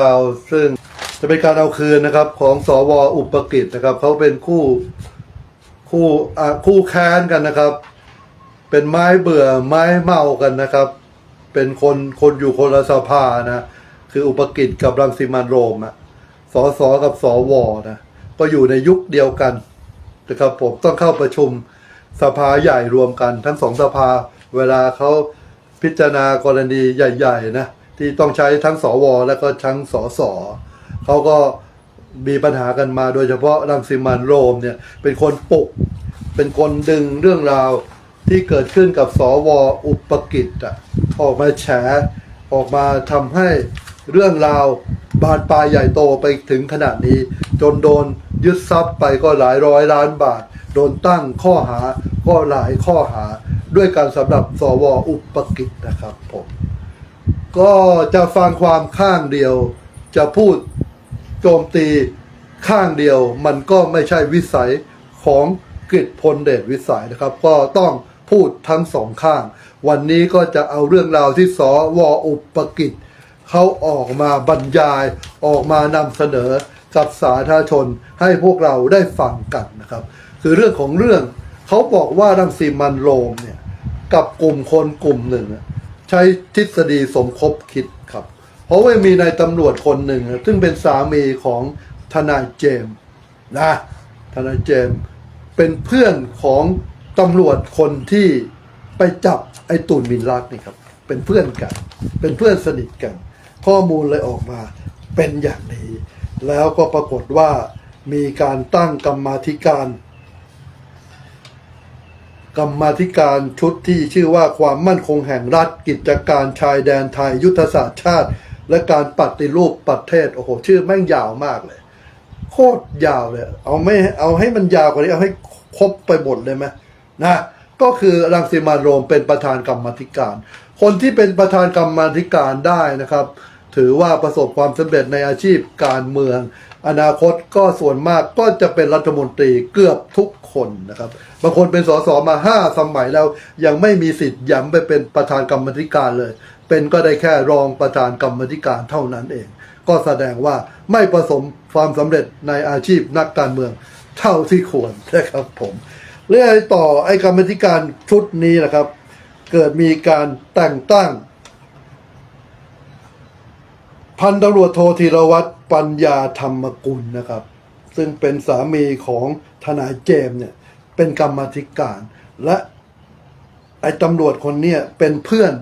เราซึ่งจะเป็นการเอาคืนนะครับ ของสวอุปกิจนะครับเขาเป็นคู่คู่คู่แค้นกันนะครับ เป็นไม้เบื่อไม้เมากันนะครับ เป็นคนคนอยู่คนละสภานะคืออุปกิจกับรังสิมันโรมอะสสกับสวนะก็อยู่ในยุคเดียวกันนะครับผมต้องเข้าประชุมสภาใหญ่รวมกัน ทั้งสองสภาเวลาเขาพิจารณากรณีใหญ่ ๆ นะ ที่ต้องใช้ทั้งสวและก็ทั้งสสเขาก็มีปัญหากันมาโดยเฉพาะรังสิมันต์โรมเนี่ยเป็นคนปลุกเป็นคนดึงเรื่องราวที่เกิดขึ้นกับสวอุปกิจอะออกมาแฉออกมาทำให้เรื่องราวบานปลายใหญ่โตไปถึงขนาดนี้ จนโดนยึดทรัพย์ไปก็หลายร้อยล้านบาท โดนตั้งข้อหาก็หลายข้อหาด้วยการสำหรับสวอุปกิจนะครับผม ก็จะฟังความข้างเดียว จะพูดโจมตีข้างเดียว มันก็ไม่ใช่วิสัยของกฤษพลเดชวิสัยนะครับ ก็ต้องพูดทั้งสองข้าง วันนี้ก็จะเอาเรื่องราวที่สวอุปกิจเขาออกมาบรรยายออกมานำเสนอกับสาธารณชนให้พวกเราได้ฟังกันนะครับ คือเรื่องของเรื่องเขาบอกว่ารังสีมันโรมเนี่ยกับกลุ่มคนกลุ่มหนึ่ง ใช้ทฤษฎีสมคบคิดครับ เพราะว่ามีนายตำรวจคนหนึ่ง ซึ่งเป็นสามีของทนายเจมส์นะทนายเจมส์เป็นเพื่อนของตำรวจคนที่ไปจับไอ้ตูนมินลักนี่ครับ เป็นเพื่อนกัน เป็นเพื่อนสนิทกัน ข้อมูลเลยออกมาเป็นอย่างนี้ แล้วก็ปรากฏว่ามีการตั้งกรรมาธิการ กรรมาธิการชุดที่ชื่อว่าความมั่นคงแห่งรัฐกิจการชายแดนไทยยุทธศาสตร์ชาติ และการปฏิรูปประเทศ โอ้โห ชื่อแม่งยาวมากเลย โคตรยาวเลย เอาไม่เอาให้มันยาวกว่านี้ เอาให้ครบไปหมดเลยไหมนะก็คือรังสิมาโรมเป็นประธานกรรมธิการ คนที่เป็นประธานกรรมธิการได้นะครับ ถือว่าประสบความสำเร็จในอาชีพการเมือง อนาคตก็ส่วนมากก็จะเป็นรัฐมนตรีเกือบทุกคนนะครับ บางคนเป็นสสมาห้าสมัยแล้วยังไม่มีสิทธิ์ย้ำไปเป็นประธานกรรมธิการเลย เป็นก็ได้แค่รองประธานกรรมธิการเท่านั้นเอง ก็แสดงว่าไม่ประสมความสำเร็จในอาชีพนักการเมืองเท่าที่ควรนะครับผมเรื่องต่อไอ้กรรมธิการชุดนี้นะครับ เกิดมีการแต่งตั้ง พันตำรวจโทธีรวัตรปัญญาธรรมกุลนะครับ ซึ่งเป็นสามีของทนายเจมเนี่ยเป็นกรรมธิการ และไอ้ตำรวจคนเนี้ยเป็นเพื่อน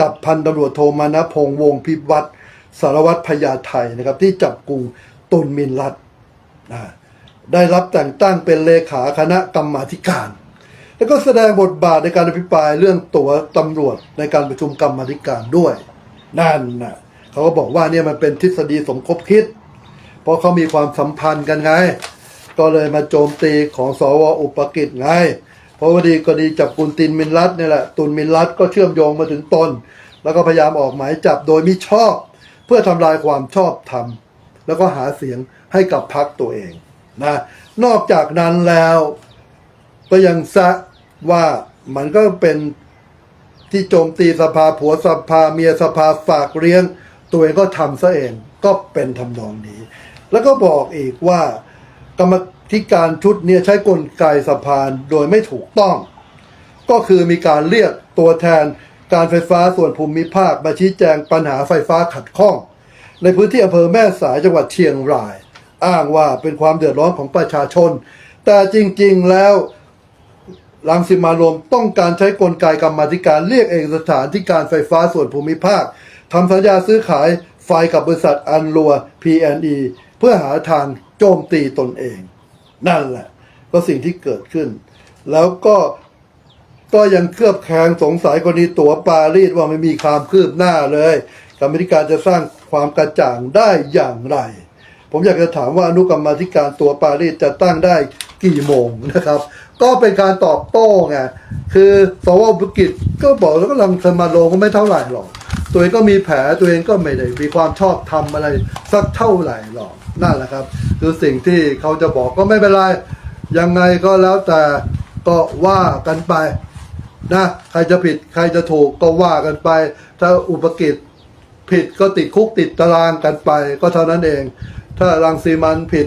กับพันตำรวจโทมานะพงษ์วงศ์พิวัตรสารวัตรพญาไทยนะครับ ที่จับกลุ่มตุนมินรัตน์นะได้รับแต่งตั้งเป็นเลขาคณะกรรมาธิการ แล้วก็แสดงบทบาทในการอภิปรายเรื่องตัวตำรวจในการประชุมกรรมาธิการด้วย นั่นนะ เขาก็บอกว่าเนี่ยมันเป็นทฤษฎีสมคบคิด เพราะเขามีความสัมพันธ์กันไง ก็เลยมาโจมตีของสวอุปกิจไง เพราะว่าดีก็ดีจับกุลตินมินรัตเนี่ยแหละตุนมินรัตก็เชื่อมโยงมาถึงตน แล้วก็พยายามออกหมายจับโดยมิชอบ เพื่อทำลายความชอบธรรม แล้วก็หาเสียงให้กับพรรคตัวเองนะนอกจากนั้นแล้วก็ยังซะว่ามันก็เป็นที่โจมตีสภาผัวสภาเมียสภาฝากเลี้ยง ตัวเองก็ทำซะเองก็เป็นทำนองนี้ แล้วก็บอกอีกว่ากรรมธิการชุดเนี้ใช้กลไกสภาโดยไม่ถูกต้อง ก็คือมีการเรียกตัวแทนการไฟฟ้าส่วนภูมิภาคมาชี้แจงปัญหาไฟฟ้าขัดข้อง ในพื้นที่อำเภอแม่สายจังหวัดเชียงราย อ้างว่าเป็นความเดือดร้อนของประชาชน แต่จริงๆแล้วรังสิมารวมต้องการใช้กลไกกรรมธิการเรียกเอกสถานที่การไฟฟ้าส่วนภูมิภาค ทำสัญญาซื้อขายไฟกับบริษัทอันรัว PNE เพื่อหาทางโจมตีตนเอง นั่นแหละ ก็สิ่งที่เกิดขึ้น แล้วก็ก็ยังเคลือบแคลงสงสัยกรณีตั๋วปารีสว่าไม่มีความคืบหน้าเลยกรรมธิการจะสร้างความกระจ่างได้อย่างไร ผมอยากจะถามว่าอนุกรรมาธิการตัวปารีสจะตั้งได้กี่โมงนะครับ ก็เป็นการตอบโต้ไงคือสวบุกิจก็บอกแล้วก็ลังสมาโลก็ไม่เท่าไหร่หรอก ตัวเองก็มีแผลตัวเองก็ไม่ได้มีความชอบทำอะไรสักเท่าไหร่หรอกนั่นแหละครับ คือสิ่งที่เขาจะบอกก็ไม่เป็นไรยังไงก็แล้วแต่ก็ว่ากันไปนะใครจะผิดใครจะถูกก็ว่ากันไป ถ้าอุปกิจผิดก็ติดคุกติดตารางกันไป ก็เท่านั้นเอง ถ้ารังสีมันผิด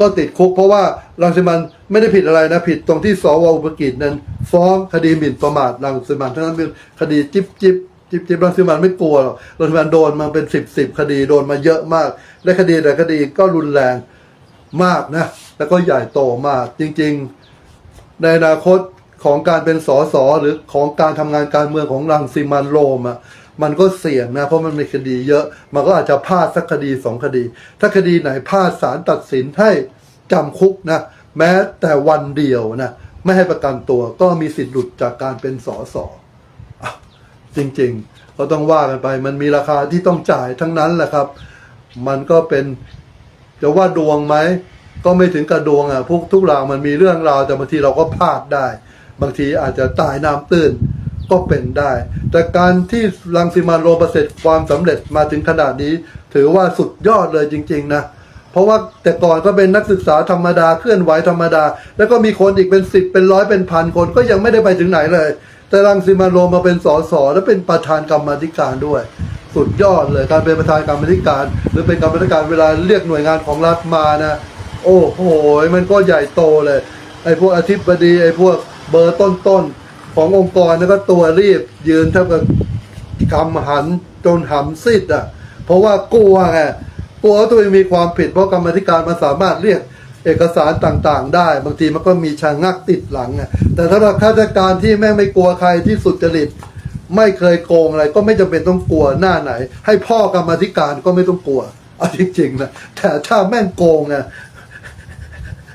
ก็ติดคุก เพราะว่ารังสีมันไม่ได้ผิดอะไรนะผิดตรงที่สวอุปกิจนั้น ฟ้องคดีหมิ่นประมาทรังสีมันทั้งนั้นเป็นคดีจิ๊บจิ๊บ จิบจิบรังสีมันไม่กลัวหรอกรังสีมันโดนมาเป็นสิบสิบคดีโดนมาเยอะมาก และคดีแต่คดีก็รุนแรงมากนะ แล้วก็ใหญ่โตมาก จริง ๆ ในอนาคตของการเป็นสสหรือของการทำงานการเมืองของรังสิมันโรมอะมันก็เสี่ยงนะ เพราะมันมีคดีเยอะ มันก็อาจจะพลาดสักคดีสองคดี ถ้าคดีไหนพลาดศาลตัดสินให้จำคุกนะ แม้แต่วันเดียวนะ ไม่ให้ประกันตัวก็มีสิทธิ์หลุดจากการเป็นสสอ จริงๆ ก็ต้องว่ากันไป มันมีราคาที่ต้องจ่ายทั้งนั้นแหละครับ มันก็เป็นจะว่าดวงไหม ก็ไม่ถึงกับดวงอะพวกทุกรางมันมีเรื่องราวแต่บางทีเราก็พลาดได้ บางทีอาจจะตายน้ำตื้นก็เป็นได้ แต่การที่รังสิมันโรมประเสริฐความสำเร็จมาถึงขนาดนี้ ถือว่าสุดยอดเลยจริง ๆ นะ เพราะว่าแต่ก่อนก็เป็นนักศึกษาธรรมดาเคลื่อนไหวธรรมดา แล้วก็มีคนอีกเป็นสิบเป็นร้อยเป็นพันคนก็ยังไม่ได้ไปถึงไหนเลย แต่รังสิมันโรมมาเป็นสสและเป็นประธานกรรมธิการด้วย สุดยอดเลยการเป็นประธานกรรมธิการ หรือเป็นกรรมธิการเวลาเรียกหน่วยงานของรัฐมานะ โอ้โหมันก็ใหญ่โตเลยไอ้พวกอธิบดีไอ้พวกเบอร์ต้นๆขององค์กรแล้วก็ตัวรีบยืนเท่ากับกำหันจนหำซิดอะ เพราะว่ากลัวไงกลัวตัวเองมีความผิดเพราะกรรมธิการมันสามารถเรียก เอกสารต่างๆ ได้ บางทีมันก็มีชางักติดหลังไงแต่ถ้าเราข้าราชการที่แม่งไม่กลัวใครที่สุจริตไม่เคยโกงอะไร ก็ไม่จำเป็นต้องกลัวหน้าไหน ให้พ่อกรรมธิการก็ไม่ต้องกลัวเอาจริงๆนะแต่ถ้าแม่งโกงอะ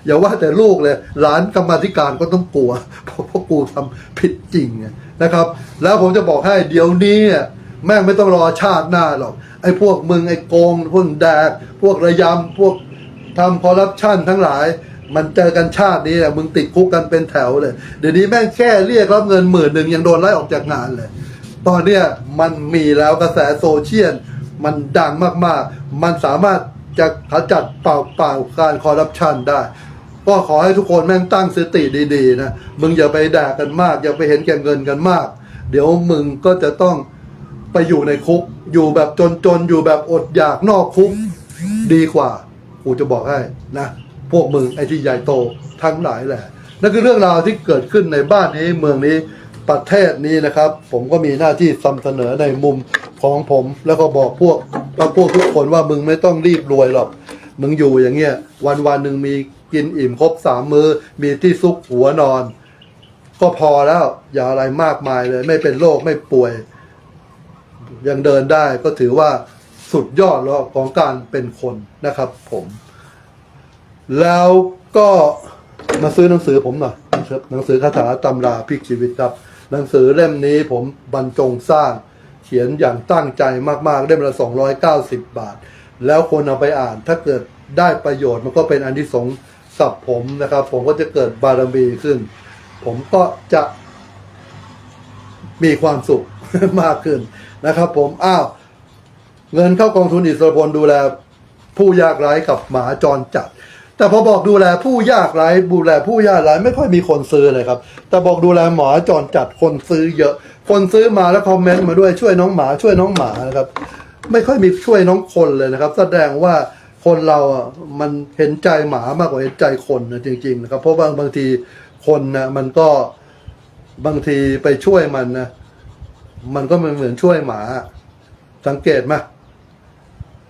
อย่าว่าแต่ลูกเลยหลานกรรมธิการก็ต้องกลัว เพราะพวกกูทำผิดจริงไงนะครับ แล้วผมจะบอกให้เดี๋ยวนี้แม่งไม่ต้องรอชาติหน้าหรอกไอ้พวกมึงไอ้โกงพวกแดก พวกระยำพวก ทำคอร์รัปชันทั้งหลาย มันเจอกันชาตินี้แหละมึงติดคุกกันเป็นแถวเลย เดี๋ยวนี้แม่งแค่เรียกรับเงินหมื่นหนึ่งยังโดนไล่ออกจากงานเลย ตอนเนี้ยมันมีแล้วกระแสโซเชียลมันดังมากๆ มันสามารถจะขจัดเป่าเป่าการคอร์รัปชันได้ ก็ขอให้ทุกคนแม่งตั้งสติดีๆนะ มึงอย่าไปด่ากันมาก อย่าไปเห็นแก่เงินกันมาก เดี๋ยวมึงก็จะต้องไปอยู่ในคุก อยู่แบบจนๆ อยู่แบบอดอยากนอกคุกดีกว่า กูจะบอกให้นะพวกมึงไอ้ที่ใหญ่โตทั้งหลายแหละนั่นคือเรื่องราวที่เกิดขึ้นในบ้านนี้เมืองนี้ประเทศนี้นะครับ ผมก็มีหน้าที่นำเสนอในมุมของผม แล้วก็บอกพวกพวกทุกคนว่ามึงไม่ต้องรีบรวยหรอก มึงอยู่อย่างเงี้ยวันวันหนึ่งมีกินอิ่มครบสามมือมีที่ซุกหัวนอน ก็พอแล้วอย่าอะไรมากมายเลย ไม่เป็นโรคไม่ป่วย ยังเดินได้ก็ถือว่า สุดยอดแล้วของการเป็นคนนะครับ ผม แล้วก็มาซื้อหนังสือผมหน่อยหนังสือคาถาตำราพลิกชีวิตครับ หนังสือเล่มนี้ผมบรรจงสร้าง เขียนอย่างตั้งใจมากๆเล่มละ290 บาท แล้วคนเอาไปอ่าน ถ้าเกิดได้ประโยชน์มันก็เป็นอันที่สงสับผมนะครับ ผมก็จะเกิดบารมีขึ้น ผมก็จะมีความสุขมากขึ้นนะครับ ผมอ้าว เงินเข้ากองทุนอิสรพลดูแลผู้ยากไร้กับหมาจรจัด แต่พอบอกดูแลผู้ยากไร้ดูแลผู้ยากไร้ไม่ค่อยมีคนซื้อเลยครับ แต่บอกดูแลหมาจรจัดคนซื้อเยอะ คนซื้อมาแล้วคอมเมนต์มาด้วยช่วยน้องหมาช่วยน้องหมานะครับ ไม่ค่อยมีช่วยน้องคนเลยนะครับ แสดงว่าคนเราอะมันเห็นใจหมามากกว่าเห็นใจคนนะจริง ๆ นะครับ เพราะบางบางทีคนนะมันก็บางทีไปช่วยมันนะมันก็เหมือนช่วยหมา สังเกตไหม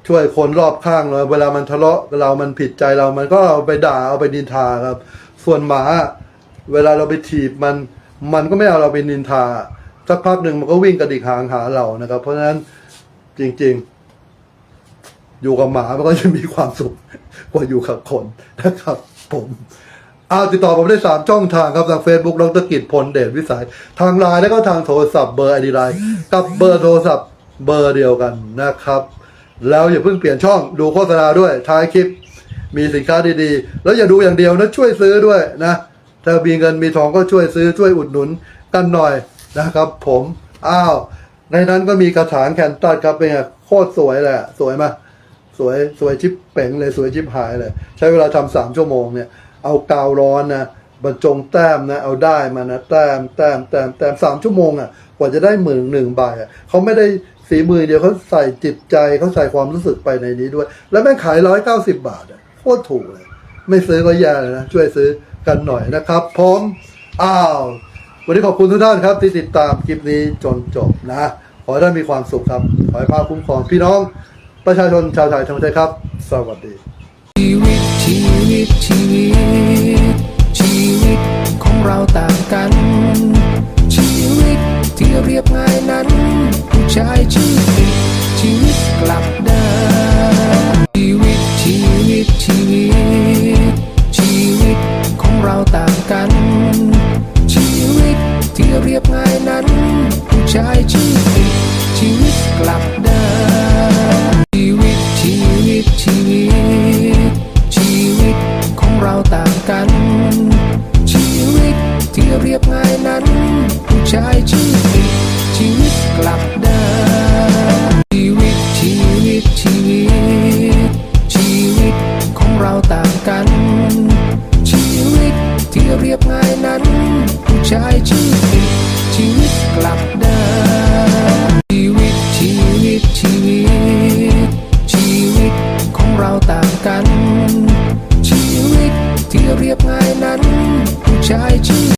ช่วยคนรอบข้างเลยเวลามันทะเลาะเรามันผิดใจเรามันก็เอาไปด่าเอาไปนินทาครับ ส่วนหมา เวลาเราไปถีบมันมันก็ไม่เอาเราไปนินทาสักพักหนึ่งมันก็วิ่งกระดิกหางหาเรานะครับ เพราะฉะนั้นจริง ๆ อยู่กับหมามันก็จะมีความสุขกว่าอยู่กับคนนะครับ ผมเอาติดต่อผมได้สามช่องทางครับ ทาง Facebook ดรกิจพลเดชวิสัย ทางไลน์แล้วก็ทางโทรศัพท์เบอร์ไอดีไลน์กับเบอร์โทรศัพท์เบอร์เดียวกันนะครับ แล้วอย่าเพิ่งเปลี่ยนช่องดูโฆษณาด้วยท้ายคลิปมีสินค้าดีๆ แล้วอย่าดูอย่างเดียวนะช่วยซื้อด้วยนะถ้ามีเงินมีทองก็ช่วยซื้อช่วยอุดหนุนกันหน่อยนะครับ ผมอ้าวในนั้นก็มีกระถางแคนตัสครับเป็นไงโคตรสวยเลยอะสวยไหมยสวยสวยชิปเป๋งเลยสวยชิปหายเลย ใช้เวลาทำสามชั่วโมงเนี่ย เอากาวร้อนนะบรรจงแต้มนะ เอาได้มานะแต้มแต้มแต้มแต้มสามชั่วโมงอะกว่าจะได้หมื่นหนึ่งใบอะเขาไม่ได้ ฝีมือเดียวเขาใส่จิตใจเขาใส่ความรู้สึกไปในนี้ด้วย แล้วแม่งขายร้อยเก้าสิบบาทอะโคตรถูกเลย ไม่ซื้อก็แย่เลยนะ ช่วยซื้อกันหน่อยนะครับ พร้อมอ้าว วันนี้ขอบคุณทุกท่านครับ ที่ติดตามคลิปนี้จนจบนะ ขอให้ท่านมีความสุขครับ ขอให้พาคุ้มครองพี่น้อง ประชาชนชาวไทยทั้งประเทศครับ สวัสดีชีวิตชีวิตชีวิต ผู้ชีวิตชีวิตกลับด้านชีวิตชีวิตชีวิต ชีวิตของเราต่างกัน ชีวิตที่เรียบง่ายนั้นผู้ชายชื่อติดชีวิตกลับ